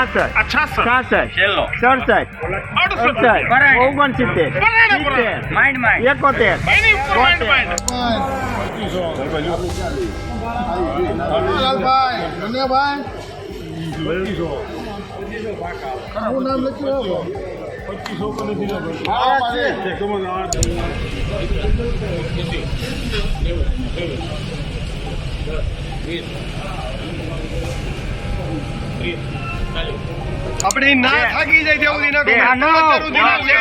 છાસઠ છાસઠ છેલ્લો. સડસઠ. અડસઠ. ઓગણસિત્તેર. એકોતેર. ઉપર આપણે ના થાકી જાય તેવું સુધી ના બે. કહું. ના અત્યાર સુધી ના લે.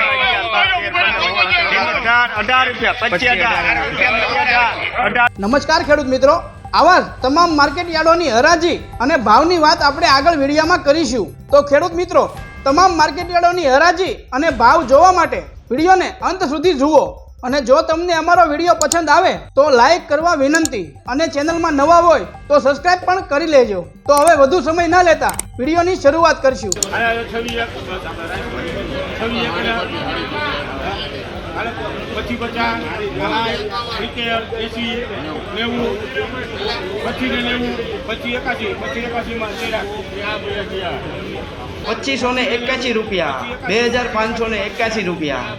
અઢાર. અઢાર રૂપિયા. પચીસ અઢાર અઢાર અઢાર. નમસ્કાર ખેડૂત મિત્રો. આવા તમામ માર્કેટ યાર્ડોની હરાજી અને ભાવની વાત આપણે આગળ વિડીયોમાં કરીશું. તો ખેડૂત મિત્રો તમામ માર્કેટ યાર્ડોની હરાજી અને ભાવ જોવા માટે વિડીયોને અંત સુધી જુઓ. અને જો તમને અમારો વીડિયો પસંદ આવે તો લાઈક કરવા વિનંતી અને ચેનલમાં નવા હોય તો સબસ્ક્રાઇબ પણ કરી લેજો. તો હવે વધુ સમય ન લેતા વિડીયોની શરૂઆત કરશું. પચી પચાસ ને એકાસી રૂપિયા. બે હજાર પાંચસો ને એકાસી રૂપિયા.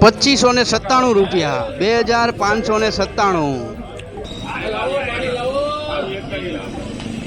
પચીસો ને સત્તાણું રૂપિયા. બે હજાર પાંચસો ને સત્તાણું.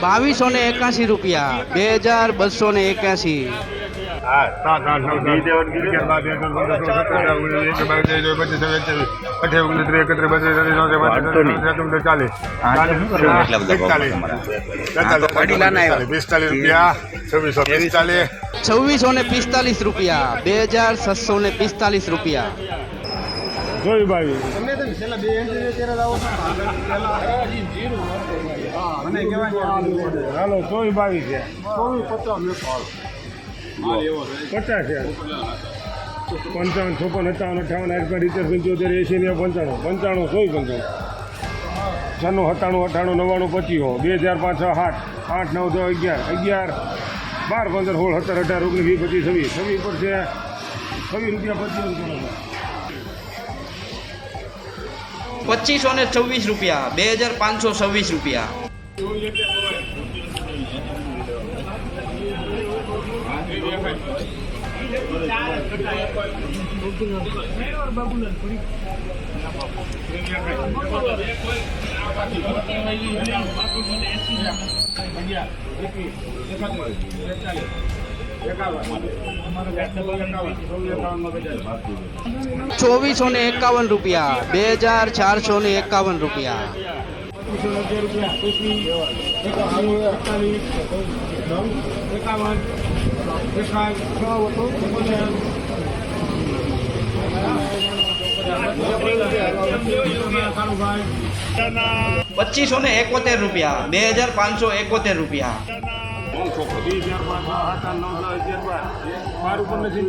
બાવીસો ને એકાસી રૂપિયા. બે હજાર બસો ને એકાસી છવ્વીસો ને પિસ્તાલીસ રૂપિયા. બે હજાર છસો ને પિસ્તાલીસ રૂપિયા. જોઈ બાવી હાલો. ચોવીસ બાવીસ છે. પચાસ છે. પંચાવન છપ્પન સત્તાવન અઠાવન આઠ ઇત્તેર પંચોતેર એસી ને પંચાણું. પંચાણું સોય પંચાણું છન્નું સત્તાણું અઠાણું નવ્વાણું પચીસો. બે હજાર પાંચ છ આઠ આઠ નવ દસ અગિયાર. અગિયાર બાર પંદર સોળ સત્તર અઢાર ઓગણીસ વીસ પચીસ છવ્વીસ. છવ્વીસ પર છે. છવ્વીસ રૂપિયા પચીસ રૂપિયા. પચીસો ને છવ્વીસ રૂપિયા બે હજાર પાંચસો છવ્વીસ રૂપિયા. ચોવીસો ને એકાવન રૂપિયા, બે હજાર ચારસો ને એકાવન રૂપિયા. પચીસો ને એકોતેર રૂપિયા, બે હજાર પાંચસો એકોતેર રૂપિયા. બાર. ઉપર નથી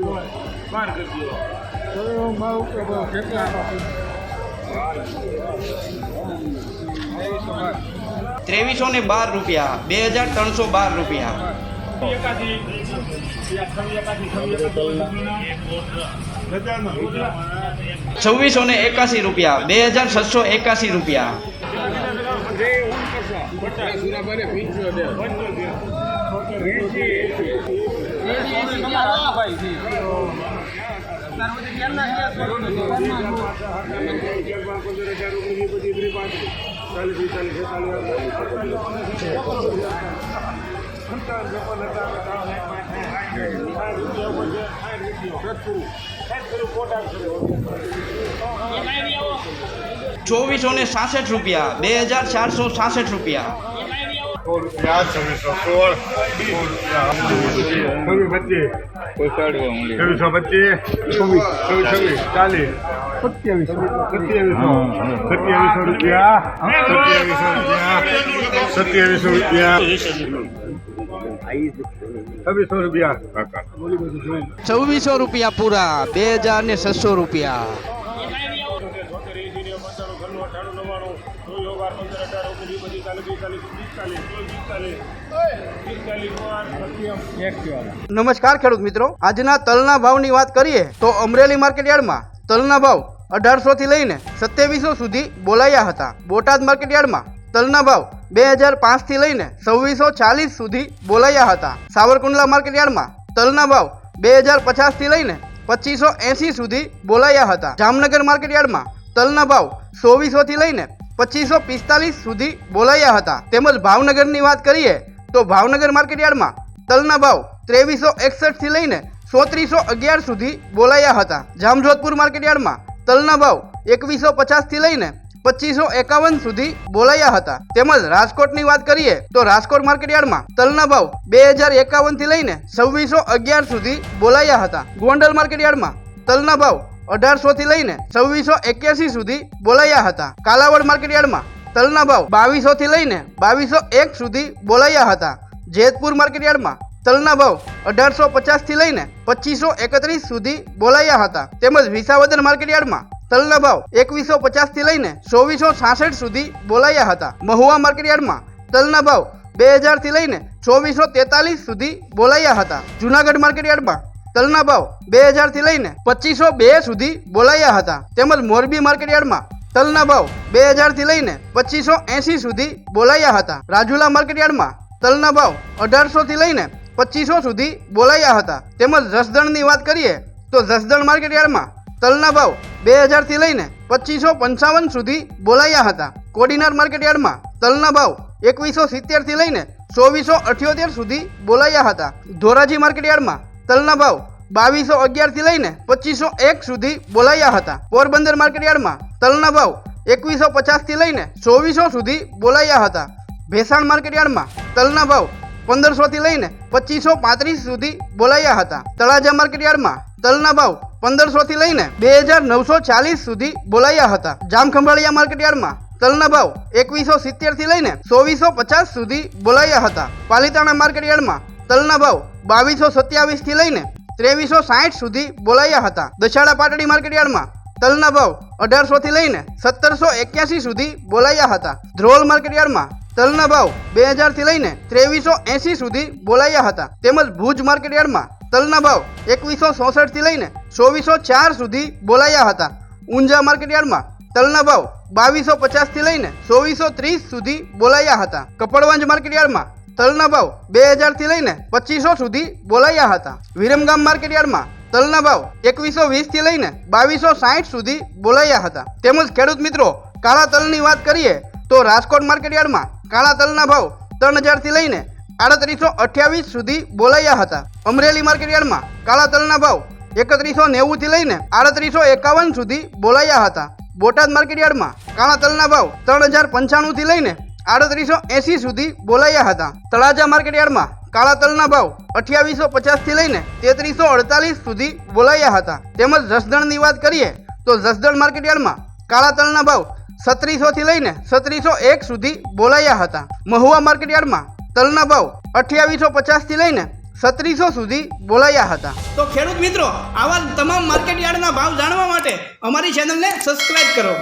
બાર કરી દો ત્રેવીસો ને બાર રૂપિયા. બે હજાર ત્રણસો બાર રૂપિયા. છવ્વીસો ને એકાસી રૂપિયા. બે હજાર છસો એકાસી રૂપિયા. ચોવીસો ને સાસઠ રૂપિયા બે હજાર ચારસો સાસઠ રૂપિયા. સો રૂપિયા છવ્વીસો સોળ છવ્વીસ પચીસ છવ્વીસો પચીસ છવ્વીસ ચાલીસ સત્યાવીસો સત્યાવીસો રૂપિયા સત્યાવીસો રૂપિયા સત્યાવીસો રૂપિયા છવ્વીસો રૂપિયા છવ્વીસો રૂપિયા પૂરા, બે હજાર ને છસો રૂપિયા. નમસ્કાર ખેડૂત મિત્રો. આજના તલના ભાવની વાત કરીએ તો અમરેલી માર્કેટયાર્ડમાં તલના ભાવ અઢારસો થી લઈને સત્યાવીસો સુધી બોલાયા હતા. બોટાદ માર્કેટયાર્ડમાં તલના ભાવ બે હજાર પાંચથી લઈને છવ્વીસો ચાલીસ સુધી બોલાયા હતા. સાવરકુંડલા માર્કેટ યાર્ડમાં તલના ભાવ બે હજાર પચાસથી લઈને પચીસો એંસી સુધી બોલાયા હતા. જામનગર માર્કેટયાર્ડમાં તલના ભાવ ચોવીસો થી લઈને પચીસો પિસ્તાલીસ સુધી બોલાયા હતા. તેમજ ભાવનગરની વાત કરીએ, તો ભાવનગર માર્કેટયાર્ડમાં તલના ભાવ ત્રેવીસો એકસઠથી લઈને સોત્રીસો અગિયાર સુધી બોલાયા હતા. જામજોધપુર માર્કેટયાર્ડમાં તલના ભાવ એકવીસો પચાસથી લઈને પચીસો એકાવન સુધી બોલાયા હતા. તેમજ રાજકોટની વાત કરીએ, તો રાજકોટ માર્કેટયાર્ડમાં તલના ભાવ બે હજાર એકાવનથી લઈને છવ્વીસો અગિયાર સુધી બોલાયા હતા. ગોંડલ માર્કેટયાર્ડમાં તલના ભાવ અઢારસો થી લઈને છવ્વીસો એક્યાસી સુધી બોલાયા હતા. કાલાવડ માર્કેટ યાર્ડમાં તલના ભાવ બાવીસો થી લઈને બાવીસો એક સુધી બોલાયા હતા. જેતપુર માર્કેટ યાર્ડમાં તલના ભાવ અઢારસો પચાસથી લઈને પચીસો એકત્રીસ સુધી બોલાયા હતા. તેમજ વિસાવદર માર્કેટ યાર્ડમાં તલના ભાવ એકવીસો પચાસથી લઈને ચોવીસો છાસઠ સુધી બોલાયા હતા. મહુવા માર્કેટ યાર્ડમાં તલના ભાવ બે હજારથી લઈને ચોવીસો તેતાલીસ સુધી બોલાયા હતા. જુનાગઢ માર્કેટ યાર્ડમાં તલના ભાવ બે હજારથી લઈને પચીસો બે સુધી બોલાયા હતા. તેમજ મોરબી માર્કેટ યાર્ડમાં તલના ભાવ બે હજારથી લઈને પચીસો એંસી સુધી બોલાયા હતા. રાજુલા માર્કેટ યાર્ડમાં તલના ભાવ અઢારસો થી લઈને પચીસો સુધી બોલાયા હતા. તેમજ જસદણની વાત કરીએ તો જસદણ માર્કેટયાર્ડમાં તલના ભાવ બે હજારથી લઈને પચીસો પંચાવન સુધી બોલાયા હતા. કોડીનાર માર્કેટયાર્ડમાં તલના ભાવ એકવીસો સિત્તેરથી લઈને ચોવીસો અઠ્યોતેર સુધી બોલાયા હતા. ધોરાજી માર્કેટ યાર્ડમાં તલના ભાવ બાવીસો અગિયારથી લઈને પચીસો એક સુધી બોલાયા હતા. પોરબંદર માર્કેટયાર્ડમાં તલના ભાવ એકવીસો પચાસથી લઈને ચોવીસો સુધી બોલાયા હતા. ભેસાણ માર્કેટયાર્ડમાં તલના ભાવ પંદરસો થી લઈને પચીસો પાંત્રીસ સુધી બોલાયા હતા. તળાજા માર્કેટયાર્ડમાં તલના ભાવ પંદરસો થી લઈને બે હજાર નવસો ચાલીસ સુધી બોલાયા હતા. જામખંભાળિયા માર્કેટયાર્ડમાં તલના ભાવ એકવીસો સિત્તેરથી લઈને ચોવીસો પચાસ સુધી બોલાયા હતા. પાલિતાણા માર્કેટયાર્ડમાં તલના ભાવ બાવીસો સત્યાવીસથી લઈને ત્રેવીસો સાઠ સુધી બોલાયા હતા. દશાળા પાટડી માર્કેટયાર્ડમાં તલના ભાવ અઢારસો થી લઈને સત્તરસો એક્યાસી સુધી બોલાયા હતા. ધ્રોલ માર્કેટયાર્ડમાં તલના ભાવ બે હજારથી લઈને ત્રેવીસો એંસી સુધી બોલાયા હતા. તેમજ ભુજ માર્કેટયાર્ડમાં તલના ભાવ એકવીસો ચોસઠથી લઈને ચોવીસો ચાર સુધી બોલાયા હતા. ઊંઝા માર્કેટયાર્ડમાં તલના ભાવ બાવીસો પચાસથી લઈને ચોવીસો ત્રીસ સુધી બોલાયા હતા. કપડવંજ માર્કેટ યાર્ડમાં તલના ભાવ બે હજારથી લઈને પચીસો સુધી બોલાયા હતા. વિરમગામ માર્કેટયાર્ડમાં તલના ભાવ એકવીસો વીસથી લઈને બાવીસો સાઠ સુધી બોલાયા હતા. તેમજ ખેડૂત મિત્રો, કાળા તલની વાત કરીએ તો રાજકોટ માર્કેટ યાર્ડમાં કાળા તલના ભાવ ત્રણ હજારથી લઈને આડત્રીસો અઠ્યાવીસ સુધી બોલાયા હતા. અમરેલી માર્કેટ યાર્ડમાં કાળા તલના ભાવ એકત્રીસો નેવું થી લઈને આડત્રીસો એકાવન સુધી બોલાયા હતા. બોટાદ માર્કેટ યાર્ડમાં કાળા તલના ભાવ ત્રણ હજાર પંચાણું થી લઈને આડત્રીસો એંસી સુધી બોલાયા હતા. તળાજા માર્કેટયાર્ડમાં કાળા તલના ભાવ અઠ્યાવીસો પચાસથી લઈને તેત્રીસો અડતાલીસ સુધી બોલાયા હતા. તેમજ જસદણની વાત કરીએ તો જસદણ માર્કેટયાર્ડમાં કાળા તલના ભાવ સત્રીસો થી લઈને સત્રીસો એક સુધી બોલાયા હતા. મહુવા માર્કેટ યાર્ડમાં તલના ભાવ અઠ્યાવીસો પચાસથી લઈને સત્રીસો સુધી બોલાયા હતા. તો ખેડૂત મિત્રો, આવા તમામ માર્કેટયાર્ડના ભાવ જાણવા માટે અમારી ચેનલને સબસ્ક્રાઇબ કરો.